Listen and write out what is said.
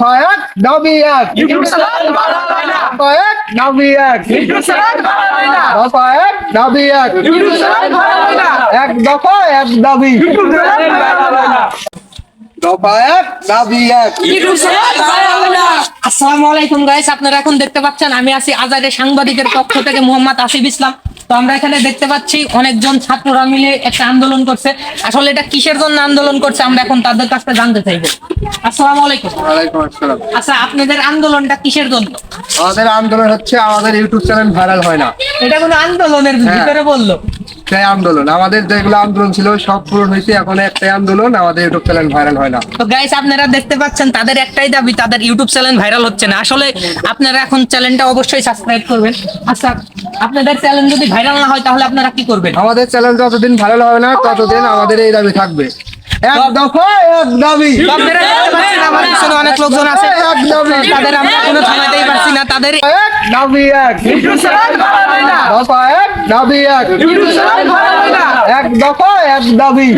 এক দাবি এক। দফা এক দাবি এক। দফা এক দাবি এক। এক দফা এক দাবি। দফা এক দাবি এক। আসসালামু আলাইকুম গাইস আপনারা এখন দেখতে পাচ্ছেন আমি আছি আজাদের সাংবাদিকের পক্ষ থেকে মোহাম্মদ আসিফ ইসলাম। আমরা এখানে দেখতে পাচ্ছি অনেকজন ছাত্ররা মিলে একটা আন্দোলন করছে। আসলে এটা কিসের জন্য আন্দোলন করছে আমরা এখন তাদের কাছ থেকে জানতে চাইব। আসসালামু আলাইকুম। আসসালাম। আচ্ছা আপনাদের আন্দোলনটা কিসের জন্য? আমাদের আন্দোলন হচ্ছে আমাদের ইউটিউব চ্যানেল ভাইরাল হয় না। এটা কোনো আন্দোলনের হ্যাঁ। ভিতরে বলল? সেই আন্দোলন। আমাদের যেগুলো আন্দোলন ছিল সব পূরণ হয়েছে। এখন একটাই আন্দোলন আমাদের ইউটিউব চ্যানেল ভাইরাল হয় না। তো গাইস আপনারা দেখতে পাচ্ছেন তাদের একটাই দাবি তাদের ইউটিউব চ্যানেল ভাইরাল হচ্ছে না। আসলে আপনারা এখন চ্যানেলটা অবশ্যই সাবস্ক্রাইব করবেন। আচ্ছা আপনাদের চ্যানেল যদি ভাইরাল না হয় তাহলে আপনারা কি করবেন? আমাদের চ্যানেল যতদিন ভাইরাল হবে না ততদিন আমাদের এই দাবি থাকবে। এক দফা এক দাবি। তো আপনারা দেখতে পাচ্ছেন আমার পিছনে অনেক লোকজন আছে। তাদের আমরা কোনো থামাতেই পারছি না তাদের এক দাবি এক। দাবি এক। এক দফা এক দাবি।